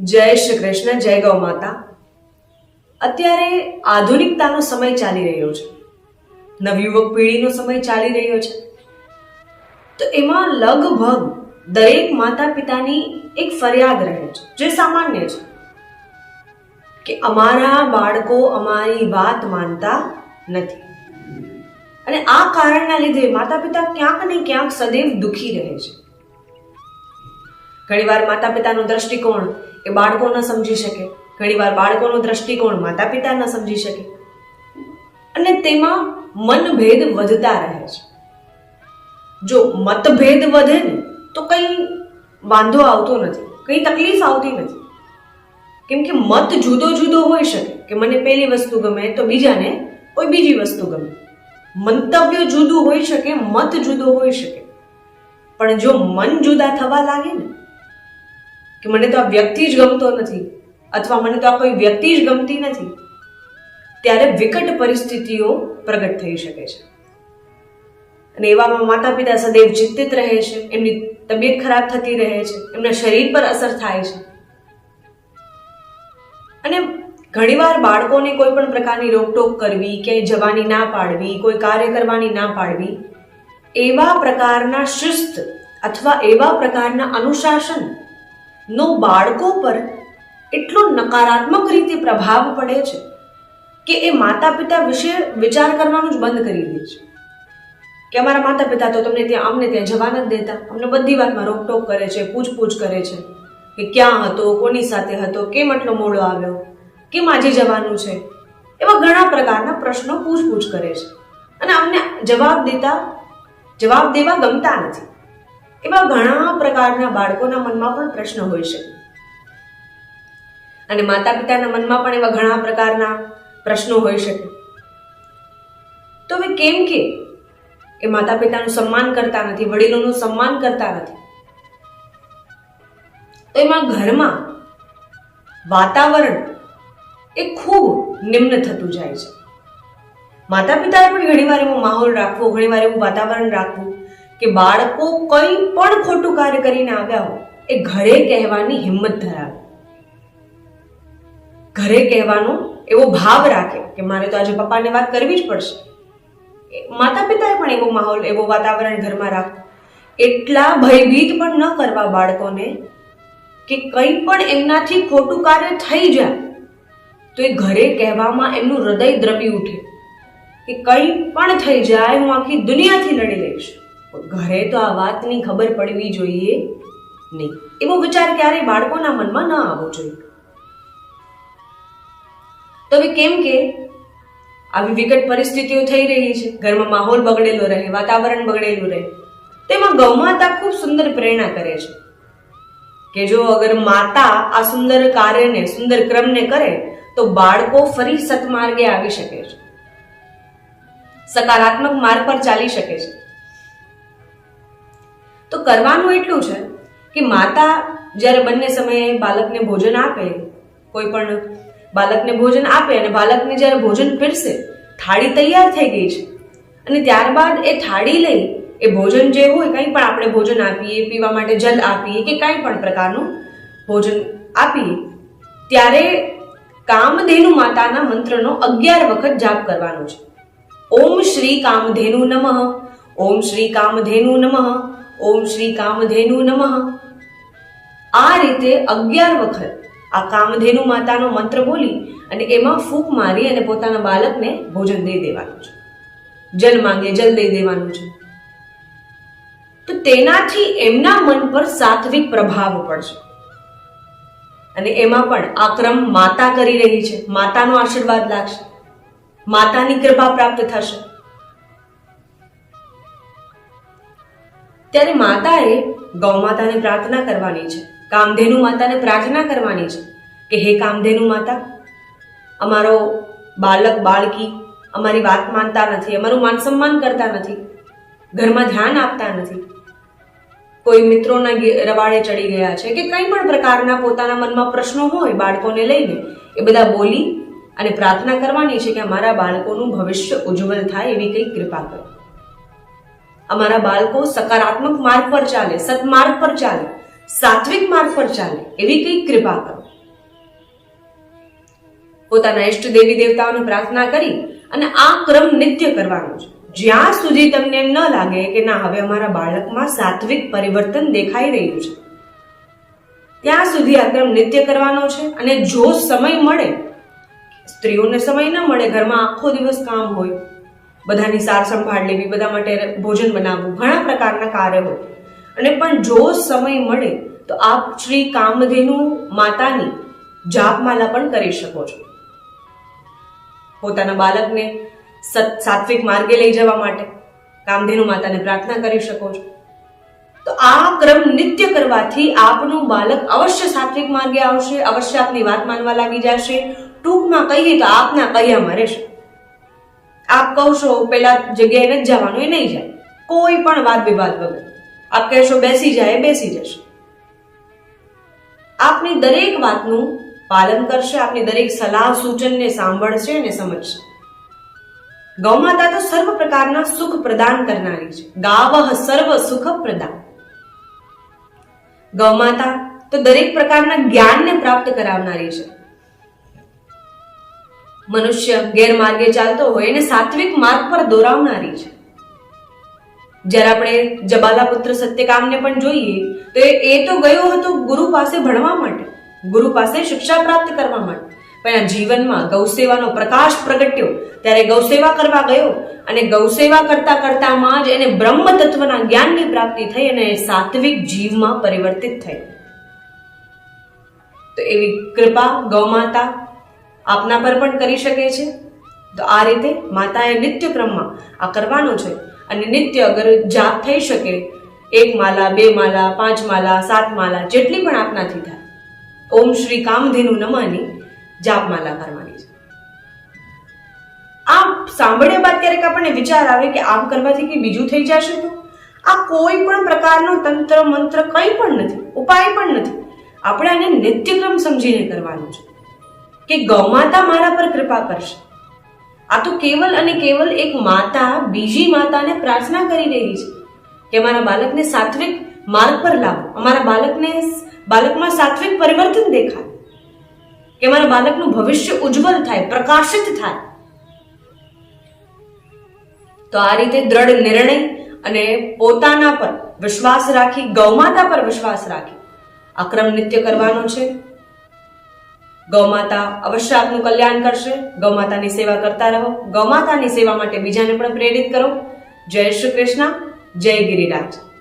જય શ્રી કૃષ્ણ, જય ગૌ માતા. અત્યારે આધુનિકતાનો સમય ચાલી રહ્યો છે. નવયુવક પેઢીનો સમય ચાલી રહ્યો છે. તો એમાં લગભગ દરેક માતા પિતાની એક ફરિયાદ રહે છે, જે સામાન્ય છે. કે અમારા બાળકો અમારી વાત માનતા નથી. અને આ કારણના લીધે માતા પિતા ક્યાંક ને ક્યાંક સદૈવ દુખી રહે છે. ઘણીવાર માતા પિતાનો દ્રષ્ટિકોણ એ બાળકો ન સમજી શકે. ઘણીવાર બાળકોનો દ્રષ્ટિકોણ માતા પિતા ન સમજી શકે. અને તેમાં મનભેદ વધતા રહે છે. જો મતભેદ વધે ને, તો કંઈ વાંધો આવતો નથી. કંઈ તકલીફ આવતી નથી. કેમ કે મત જુદો જુદો હોઈ શકે. કે મને પેલી વસ્તુ ગમે તો બીજાને કોઈ બીજી વસ્તુ ગમે. મંતવ્ય જુદું હોઈ શકે, મત જુદો હોઈ શકે. પણ જો મન જુદા થવા લાગે ને કે મને તો આ વ્યક્તિ જ ગમતો નથી અથવા મને તો આ કોઈ વ્યક્તિ જ ગમતી નથી, ત્યારે વિકટ પરિસ્થિતિઓ પ્રગટ થઈ શકે છે. અને એવામાં માતા પિતા સદૈવ ચિંતિત રહે છે, એમની તબિયત ખરાબ થતી રહે છે, એમના શરીર પર અસર થાય છે. અને ઘણીવાર બાળકોને કોઈ પણ પ્રકારની રોકટોક કરવી, ક્યાંય જવાની ના પાડવી, કોઈ કાર્ય કરવાની ના પાડવી, એવા પ્રકારના શિસ્ત અથવા એવા પ્રકારના અનુશાસન નો બાળકો પર એટલો નકારાત્મક રીતે પ્રભાવ પડે છે કે એ માતા પિતા વિશે વિચાર કરવાનું જ બંધ કરી દે છે. કે અમારા માતા પિતા તો તમને ત્યાં અમને ત્યાં જવા નથી દેતા. અમને બધી વાતમાં રોકટોક કરે છે, પૂછપૂછ કરે છે કે ક્યાં હતો, કોની સાથે હતો, કેમ આટલો મોડો આવ્યો, કેમ આજે જવાનું છે? એવા ઘણા પ્રકારના પ્રશ્નો પૂછપૂછ કરે છે. અને અમને જવાબ દેતા, જવાબ દેવા ગમતા નથી. એવા ઘણા પ્રકારના બાળકોના મનમાં પણ પ્રશ્ન હોય છે અને માતા પિતાના મનમાં પણ એવા ઘણા પ્રકારના પ્રશ્નો હોઈ શકે. તો હવે કેમ કે એ માતા પિતાનું સન્માન કરતા નથી, વડીલોનું સન્માન કરતા નથી. તો એમાં ઘરમાં વાતાવરણ એ ખૂબ નિમ્ન થતું જાય છે. માતા પિતાએ પણ ઘણીવાર એવો માહોલ રાખવો, ઘણીવાર એવું વાતાવરણ રાખવું કે બાળકો કંઈ પણ ખોટું કાર્ય કરીને આવ્યા હોય, એ ઘરે કહેવાની હિંમત ધરાવે. ઘરે કહેવાનો એવો ભાવ રાખે કે મારે તો આજે પપ્પાને વાત કરવી જ પડશે. માતા પિતાએ પણ એવો માહોલ, એવો વાતાવરણ ઘરમાં રાખવું. એટલા ભયભીત પણ ન કરવા બાળકોને કે કંઈ પણ એમનાથી ખોટું કાર્ય થઈ જાય, તો એ ઘરે કહેવામાં એમનું હૃદય દ્રવી ઉઠે કે કંઈ પણ થઈ જાય, હું આખી દુનિયાથી લડી લઈશ. ઘરે તો આ વાતની ખબર પડવી જોઈએ નહીં. એવો વિચાર ક્યારેય બાળકોના મનમાં ન આવવો જોઈએ. તો હવે કેમ કે આવી વિકટ પરિસ્થિતિઓ થઈ રહી છે. ઘરમાં માહોલ બગડેલો રહે, વાતાવરણ બગડેલું રહે. તેમાં ગૌમાતા ખૂબ સુંદર પ્રેરણા કરે છે. કે જો અગર માતા આ સુંદર કાર્યને, સુંદર ક્રમને કરે, તો બાળકો ફરી સતમાર્ગે આવી શકે છે. સકારાત્મક માર્ગ પર ચાલી શકે છે. તો કરવાનું એટલું છે કે માતા જ્યારે બંને સમયે બાળકને ભોજન આપે, કોઈ પણ બાળકને ભોજન આપે અને બાળકને જ્યારે ભોજન પીરસે, થાળી તૈયાર થઈ ગઈ છે. અને ત્યારબાદ એ થાળી લઈ, એ ભોજન જે હોય, કંઈ પણ આપણે ભોજન આપીએ, પીવા માટે જલ આપીએ કે કંઈ પણ પ્રકારનું ભોજન આપીએ, ત્યારે કામધેનુ માતાના મંત્રનો અગિયાર વખત જાપ કરવાનો છે. ઓમ શ્રી કામધેનુ નમઃ, ઓમ શ્રી કામધેનુ નમઃ ઓમ શ્રી કામધેનુ નમઃ. આ રીતે અગિયાર વખત આ કામધેનુ માતાનો મંત્ર બોલી અને એમાં ફૂંક મારી અને પોતાના બાળકને ભોજન દઈ દેવાનું છે. જલ માંગે, જલ દઈ દેવાનું છે. તો તેનાથી એમના મન પર સાત્વિક પ્રભાવ પડશે. અને એમાં પણ આ ક્રમ માતા કરી રહી છે. માતાનો આશીર્વાદ લાગશે. માતાની કૃપા પ્રાપ્ત થશે. ત્યારે માતાએ ગૌ માતાને પ્રાર્થના કરવાની છે. કામધેનુ માતાને પ્રાર્થના કરવાની છે કે, હે કામધેનુ માતા, અમારો બાળક બાળકી અમારી વાત માનતા નથી, અમારું માન સન્માન કરતા નથી, ઘરમાં ધ્યાન આપતા નથી. કોઈ મિત્રોના રવાડે ચડી ગયા છે કે કંઈ પણ પ્રકારના પોતાના મનમાં પ્રશ્નો હોય બાળકોને લઈને, એ બધા બોલી અને પ્રાર્થના કરવાની છે કે અમારા બાળકોનું ભવિષ્ય ઉજ્જવલ થાય એવી કંઈક કૃપા કરો. અમારા બાળકો સકારાત્મક માર્ગ પર ચાલે સત્માર્ગ પર ચાલે, સાત્વિક માર્ગ પર ચાલે, એવી કંઈક કૃપા કરો. પોતાના ઇષ્ટ દેવી દેવતાઓને પ્રાર્થના કરી અને આ ક્રમ નિત્ય કરવાનો છે. જ્યાં સુધી તમને ન લાગે કે ના, હવે અમારા બાળકમાં સાત્વિક પરિવર્તન દેખાઈ રહ્યું છે. ત્યાં સુધી આ ક્રમ નિત્ય કરવાનો છે અને જો સમય મળે, સ્ત્રીઓને સમય ન મળે, ઘરમાં આખો દિવસ કામ હોય બધાની સાર સંભાળ લેવી, બધા માટે ભોજન બનાવવું, ઘણા પ્રકારના કાર્ય. અને પણ જો સમય મળે, તો આપ શ્રી કામધેનુ માતાની જાપમાલા પણ કરી શકો છો. પોતાના બાળકને સત, સાત્વિક માર્ગે લઈ જવા માટે કામધેનુ માતાને પ્રાર્થના કરી શકો છો. તો આ ક્રમ નિત્ય કરવાથી આપનું બાળક અવશ્ય સાત્વિક માર્ગે આવશે, અવશ્ય આપની વાત માનવા લાગી જશે. ટૂંકમાં કહીએ તો આપના કહીયામાં રહેશે. આપ કહશો પેલા જગ્યાએ નથી જવાનું, એ નહીં જાય. કોઈ પણ વાદ વિવાદ વગર. આપ કહેશો બેસી જાય બેસી જશે. આપની દરેક વાતનું પાલન કરશે, આપની દરેક સલાહ, સૂચનને સાંભળશે અને સમજશે. ગૌમાતા તો સર્વ પ્રકારના સુખ પ્રદાન કરનારી છે. ગાવહ સર્વ સુખ પ્રદાન. ગૌમાતા તો દરેક પ્રકારના જ્ઞાનને પ્રાપ્ત કરાવનારી છે. મનુષ્ય ગેરમાર્ગે ચાલતો હોય એને સાત્વિક માર્ગ પર દોરાવનારી છે. જ્યારે આપણે જબાલા પુત્ર સત્યકામને પણ જોઈએ, તો એ- તો ગયો હતો ગુરુ પાસે ભણવા માટે, ગુરુ પાસે શિક્ષા પ્રાપ્ત કરવા માટે. પણ આ જીવનમાં ગૌસેવાનો પ્રકાશ પ્રગટ્યો, ત્યારે ગૌસેવા કરવા ગયો, અને ગૌસેવા કરતા કરતામાં જ એને બ્રહ્મ તત્વના જ્ઞાનની પ્રાપ્તિ થઈ અને સાત્વિક જીવમાં પરિવર્તિત થઈ. તો એવી કૃપા ગૌમાતા આપના પર પણ કરી શકે છે? તો આ રીતે માતાએ નિત્ય ક્રમમાં આ કરવાનું છે. અને નિત્ય અગર જાપ થઈ શકે, એક માલા, બે માલા, પાંચ માલા, સાત માલા, જેટલી પણ આપનાથી થાય, ઓમ શ્રી કામધેનુ નમાની જાપમાલા કરવાની છે. આ સાંભળ્યા બાદ ક્યારેક આપણને વિચાર આવે કે આમ કરવાથી કે બીજું થઈ જશે તો? આ કોઈ પણ પ્રકારનો તંત્ર, મંત્ર કંઈ પણ નથી, ઉપાય પણ નથી. આપણે આને નિત્યક્રમ સમજીને કરવાનું છે. કે ગૌમાતા મારા પર કૃપા કરશે. આ તો કેવલ અને કેવલ એક માતા, બીજી માતાને પ્રાર્થના કરી રહી છે કે અમારા બાળકને સાત્વિક માર્ગ પર લાવો. અમારા બાળકને બાળકમાં સાત્વિક પરિવર્તન દેખાય. કે મારા બાળકનું ભવિષ્ય ઉજ્જવલ થાય, પ્રકાશિત થાય. તો આ રીતે દ્રઢ નિર્ણય અને પોતાના પર વિશ્વાસ રાખી, ગૌમાતા પર વિશ્વાસ રાખી, અક્રમ નિત્ય કરવાનો છે. ગૌમાતા અવશ્ય આપનું કલ્યાણ કરશે. ગૌમાતાની સેવા કરતા રહો. ગૌમાતાની સેવા માટે બીજાને પણ પ્રેરિત કરો. જય શ્રી કૃષ્ણ. જય ગિરિરાજ.